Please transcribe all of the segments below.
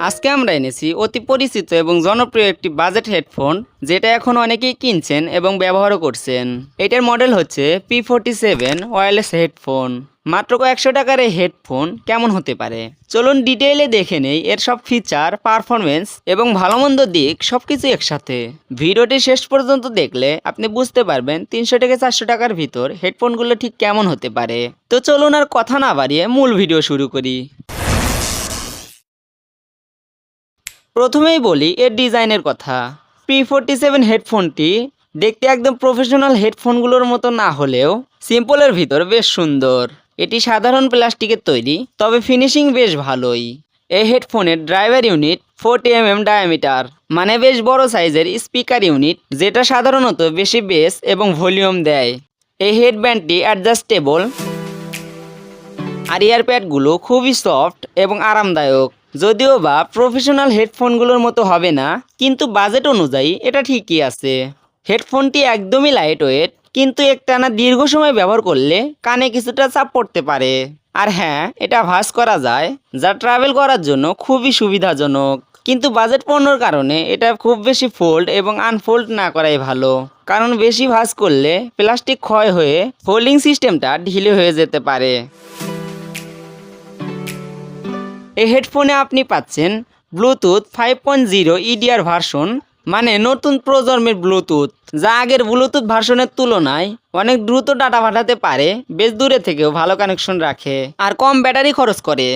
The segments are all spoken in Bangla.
আজকে আমরা এনেছি অতি পরিচিত এবং জনপ্রিয় একটি বাজেট হেডফোন, যেটা এখন অনেকেই কিনছেন এবং ব্যবহারও করছেন। এটার মডেল হচ্ছে P forty seven wireless headphone মাত্র কয়েকশো টাকার এই হেডফোন কেমন হতে পারে? চলুন ডিটেইলে দেখে নেই এর সব ফিচার পারফরমেন্স এবং ভালো মন্দ দিক সব কিছু একসাথে। ভিডিওটি শেষ পর্যন্ত দেখলে আপনি বুঝতে পারবেন তিনশো থেকে চারশো টাকার ভিতর হেডফোনগুলো ঠিক কেমন হতে পারে। তো চলুন আর কথা না বাড়িয়ে মূল ভিডিও শুরু করি। প্রথমেই বলি, এর ডিজাইনের কথা। পি ফোরটি সেভেন হেডফোনটি দেখতে একদম প্রফেশনাল হেডফোনগুলোর মতো না হলেও সিম্পলের ভিতর বেশ সুন্দর। এটি সাধারণ প্লাস্টিকের তৈরি, তবে ফিনিশিং বেশ ভালোই। এই হেডফোনের driver unit forty M M diameter মানে বেশ বড় সাইজের স্পিকার ইউনিট যেটা সাধারণত বেশি বেস এবং ভলিউম দেয়। এই হেডব্যান্ডটি অ্যাডজাস্টেবল আর ইয়ারপ্যাডগুলো খুবই সফট এবং আরামদায়ক। যদিও বা প্রফেশনাল হেডফোনগুলোর মতো হবে না, কিন্তু বাজেট অনুযায়ী এটা ঠিকই আছে। হেডফোনটি একদমই লাইট ওয়েট কিন্তু একটানা দীর্ঘ সময় ব্যবহার করলে কানে কিছুটা চাপ পড়তে পারে। আর হ্যাঁ এটা ভাঁজ করা যায়, যা ট্রাভেল করার জন্য খুবই সুবিধাজনক। কিন্তু বাজেট পণ্যর কারণে এটা খুব বেশি ফোল্ড এবং আনফোল্ড না করাই ভালো। কারণ বেশি ভাঁজ করলে প্লাস্টিক ক্ষয় হয়ে ফোল্ডিং সিস্টেমটা ঢিলে হয়ে যেতে পারে। এই হেডফোনে আপনি পাচ্ছেন Bluetooth five point zero EDR version মানে নতুন প্রজন্মের ব্লুটুথ, যা আগের ব্লুটুথ ভার্সনের তুলনায় অনেক দ্রুত ডাটা পাঠাতে পারে, বেশ দূরে থেকেও ভালো কানেকশন রাখে, আর কম ব্যাটারি খরচ করে।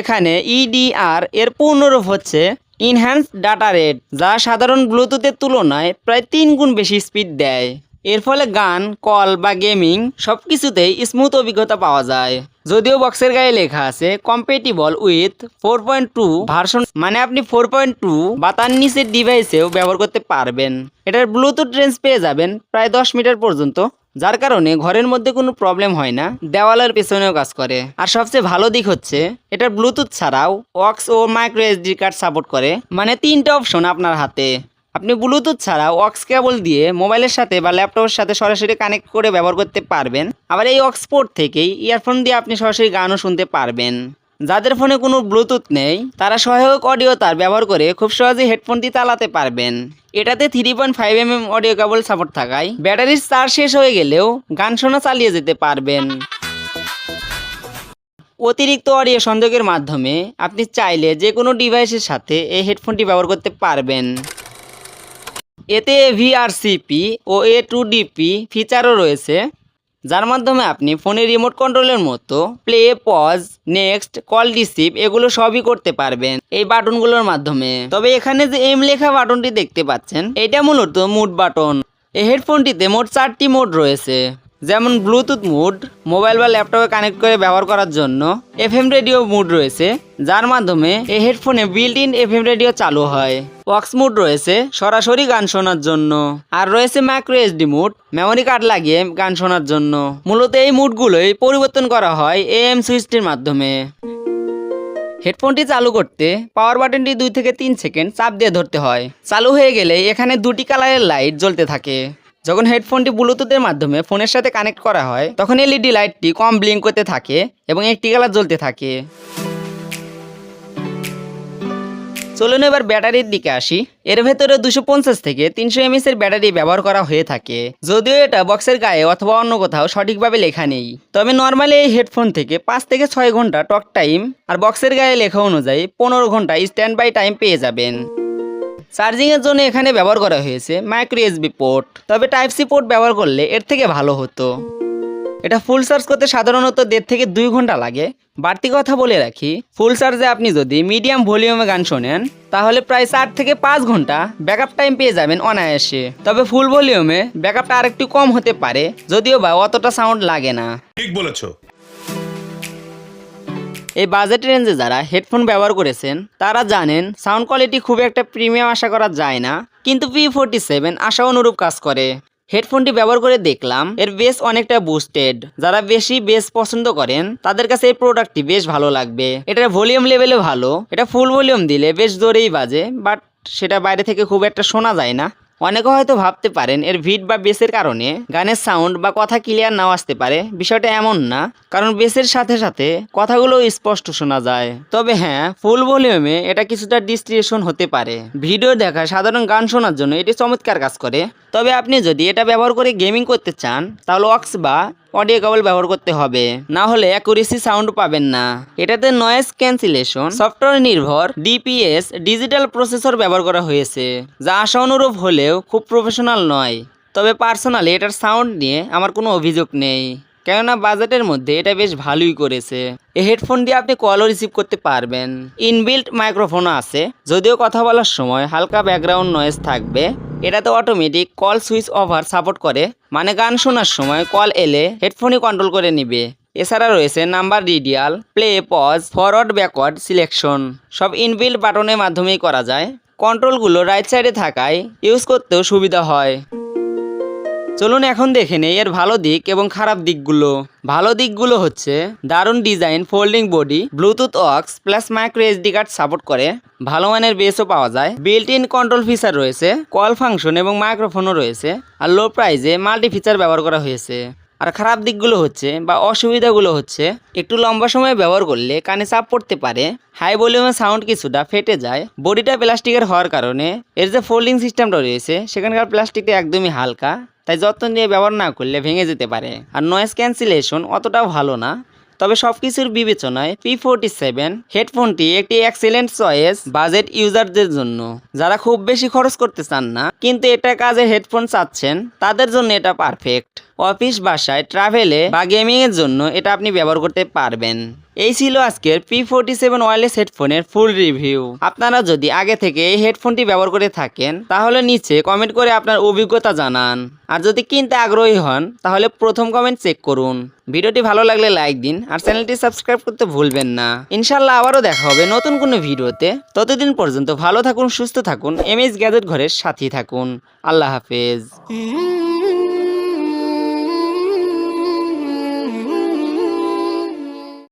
এখানে ইডিআর এর পূর্ণরূপ হচ্ছে ইনহ্যান্স ডাটা রেট যা সাধারণ ব্লুটুথের তুলনায় প্রায় তিন গুণ বেশি স্পিড দেয়। এর ফলে গান, কল বা গেমিং সব কিছুতেই স্মুথ অভিজ্ঞতা পাওয়া যায়। যদিও বক্সের গায়ে লেখা আছে compatible with four point two version মানে আপনি ফোর পয়েন্ট টু বা তার নিচের ডিভাইসেও ব্যবহার করতে পারবেন। এটার ব্লুটুথ রেঞ্জ পেয়ে যাবেন প্রায় দশ মিটার পর্যন্ত, যার কারণে ঘরের মধ্যে কোনো প্রবলেম হয় না, দেওয়ালের পেছনেও কাজ করে। আর সবচেয়ে ভালো দিক হচ্ছে, এটার ব্লুটুথ ছাড়াও ওয়াক্স ও মাইক্রো এসডি কার্ড সাপোর্ট করে মানে তিনটা অপশন আপনার হাতে। আপনি ব্লুটুথ ছাড়া অক্স কেবল দিয়ে মোবাইলের সাথে বা ল্যাপটপের সাথে সরাসরি কানেক্ট করে ব্যবহার করতে পারবেন। আবার এই অক্স পোর্ট থেকেই ইয়ারফোন দিয়ে আপনি সরাসরি গানও শুনতে পারবেন। যাদের ফোনে কোনো ব্লুটুথ নেই, তারা সহায়ক অডিও তার ব্যবহার করে খুব সহজেই হেডফোনটি চালাতে পারবেন। এটাতে three point five M M audio cable support থাকায় ব্যাটারির চার্জ শেষ হয়ে গেলেও গান শোনা চালিয়ে যেতে পারবেন। অতিরিক্ত অডিও সংযোগের মাধ্যমে আপনি চাইলে যে কোনো ডিভাইসের সাথে এই হেডফোনটি ব্যবহার করতে পারবেন। এতে ভিআরসিপি ও এ টু ডিপি ফিচারও রয়েছে, যার মাধ্যমে আপনি ফোনের রিমোট কন্ট্রোলের মতো play pause next call receive এগুলো সবই করতে পারবেন এই বাটনগুলোর মাধ্যমে। তবে এখানে যে এম লেখা বাটনটি দেখতে পাচ্ছেন, এটা মূলত মুড বাটন এই হেডফোনটিতে মোট চারটি মোড রয়েছে। যেমন ব্লুটুথ মুড, মোবাইল বা ল্যাপটপে কানেক্ট করে ব্যবহার করার জন্য এফএম রেডিও মুড রয়েছে, যার মাধ্যমে এই হেডফোনে বিল্ট ইন এফএম রেডিও চালু হয়। ওয়াক্স মুড রয়েছে, সরাসরি গান শোনার জন্য। আর রয়েছে micro SD mode memory card লাগিয়ে গান শোনার জন্য। মূলত এই মুডগুলোই পরিবর্তন করা হয় এএম সুইচটির মাধ্যমে। হেডফোনটি চালু করতে পাওয়ার বাটনটি দুই থেকে তিন সেকেন্ড চাপ দিয়ে ধরতে হয়। চালু হয়ে গেলে এখানে দুটি কালারের লাইট জ্বলতে থাকে। যখন হেডফোনটি ব্লুটুথের মাধ্যমে ফোনের সাথে কানেক্ট করা হয়, তখন এলইডি লাইটটি কম ব্লিঙ্ক করতে থাকে এবং একটি কালার জ্বলতে থাকে। চলুন এবার ব্যাটারির দিকে আসি। এর ভেতরে দুশো পঞ্চাশ থেকে তিনশো এমএস এর ব্যাটারি ব্যবহার করা হয়ে থাকে। যদিও এটা বক্সের গায়ে অথবা অন্য কোথাও সঠিকভাবে লেখা নেই। তবে নর্মালি এই হেডফোন থেকে পাঁচ থেকে ছয় ঘণ্টা টক টাইম আর বক্সের গায়ে লেখা অনুযায়ী পনেরো ঘণ্টা স্ট্যান্ড বাই টাইম পেয়ে যাবেন। চার্জিংয়ের জন্য এখানে ব্যবহার করা হয়েছে মাইক্রো এসবি পোর্ট। তবে টাইপ সি পোর্ট ব্যবহার করলে এর থেকে ভালো হতো। এটা ফুল চার্জ করতে সাধারণত দেড় থেকে দুই ঘণ্টা লাগে। বাড়তি কথা বলে রাখি, ফুল চার্জে আপনি যদি মিডিয়াম ভলিউমে গান শোনেন, তাহলে প্রায় চার থেকে পাঁচ ঘণ্টা ব্যাকআপ টাইম পেয়ে যাবেন অনায়াসে। তবে ফুল ভলিউমে ব্যাকআপটা আরেকটু কম হতে পারে, যদিও বা অতটা সাউন্ড লাগে না। ঠিক বলেছ। এই বাজেট রেঞ্জে যারা হেডফোন ব্যবহার করেছেন, তারা জানেন সাউন্ড কোয়ালিটি খুব একটা প্রিমিয়াম আশা করা যায় না, কিন্তু পি ফোরটি সেভেন আশা অনুরূপ কাজ করে। হেডফোনটি ব্যবহার করে দেখলাম, এর বেস অনেকটা বুস্টেড যারা বেশি বেস পছন্দ করেন, তাদের কাছে এই প্রোডাক্টটি বেশ ভালো লাগবে। এটার ভলিউম লেভেলে ভালো। এটা ফুল ভলিউম দিলে বেশ জোরেই বাজে বাট সেটা বাইরে থেকে খুব একটা শোনা যায় না। অনেকে হয়তো ভাবতে পারেন, এর ভিট বা বেসের কারণে গানের সাউন্ড বা কথা ক্লিয়ার নাও আসতে পারে। বিষয়টা এমন না, কারণ বেসের সাথে সাথে কথাগুলো স্পষ্ট শোনা যায়। তবে হ্যাঁ ফুল ভলিউমে এটা কিছুটা ডিস্ট্রিয়েশন হতে পারে। ভিডিও দেখা সাধারণ গান শোনার জন্য এটি চমৎকার কাজ করে। তবে আপনি যদি এটা ব্যবহার করে গেমিং করতে চান, তাহলে অক্স বা অডিও কেবল ব্যবহার করতে হবে। না হলে অ্যাকুরেসি সাউন্ড পাবেন না। এটাতে নয়েজ ক্যান্সেলেশন, সফটওয়্যার নির্ভর, ডিপিএস, ডিজিটাল প্রসেসর ব্যবহার করা হয়েছে, যা আশা অনুরূপ হলেও খুব প্রফেশনাল নয়। তবে পার্সোনালি এটার সাউন্ড নিয়ে আমার কোনো অভিযোগ নেই। কেননা বাজেটের মধ্যে এটা বেশ ভালোই করেছে। এই হেডফোন দিয়ে আপনি কলও রিসিভ করতে পারবেন। ইনবিল্ট মাইক্রোফোনও আছে। যদিও কথা বলার সময় হালকা ব্যাকগ্রাউন্ড নয়েজ থাকবে এটাতে automatic call switch over support করে। মানে গান শোনার সময় কল এলে হেডফোনই কন্ট্রোল করে নিবে। এছাড়া রয়েছে number redial play pause forward backward selection সব ইনবিল্ট বাটনের মাধ্যমেই করা যায়। কন্ট্রোলগুলো রাইট সাইডে থাকায় ইউজ করতেও সুবিধা হয়। চলুন এখন দেখে নেই এর ভালো দিক এবং খারাপ দিকগুলো। ভালো দিকগুলো হচ্ছে, দারুণ design, folding body, Bluetooth aux plus micro SD card support করে, ভালো মানের বেসও পাওয়া যায় বিল্ট ইন কন্ট্রোল ফিচার রয়েছে, কল ফাংশন এবং মাইক্রোফোনও রয়েছে, আর লো প্রাইজে মাল্টি ফিচার ব্যবহার করা হয়েছে। আর খারাপ দিকগুলো হচ্ছে বা অসুবিধাগুলো হচ্ছে, একটু লম্বা সময় ব্যবহার করলে কানে চাপ পড়তে পারে, হাই ভলিউমের সাউন্ড কিছুটা ফেটে যায়, বডিটা প্লাস্টিকের হওয়ার কারণে, এর যে ফোল্ডিং সিস্টেমটা রয়েছে, সেখানকার প্লাস্টিকটা একদমই হালকা তাই যত্ন নিয়ে ব্যবহার না করলে ভেঙে যেতে পারে। আর নয়েজ ক্যান্সেলেশন অতটাও ভালো না। তবে সব কিছুর বিবেচনায় পি ফোরটি সেভেন হেডফোনটি একটি এক্সেলেন্ট চয়েস বাজেট ইউজারদের জন্য। যারা খুব বেশি খরচ করতে চান না, কিন্তু এটা কাজে হেডফোন চাচ্ছেন, তাদের জন্য এটা পারফেক্ট অফিস বাসায় ট্রাভেলে বা গেমিং এর জন্য এটা আপনি ব্যবহার করতে পারবেন। এই ছিল আজকের পি ফোরটি সেভেন ওয়ারলেস হেডফোনের ফুল রিভিউ আপনারা যদি আগে থেকে এই হেডফোনটি ব্যবহার করে থাকেন, তাহলে নিচে কমেন্ট করে আপনার অভিজ্ঞতা জানান। আর যদি কিনতে আগ্রহী হন, তাহলে প্রথম কমেন্ট চেক করুন। ভিডিওটি ভালো লাগলে লাইক দিন, আর চ্যানেলটি সাবস্ক্রাইব করতে ভুলবেন না। ইনশাল্লাহ আবারও দেখা হবে নতুন কোনো ভিডিওতে। ততদিন পর্যন্ত ভালো থাকুন, সুস্থ থাকুন এমএস গ্যাজেট ঘরের সাথী থাকুন। আল্লাহ হাফেজ।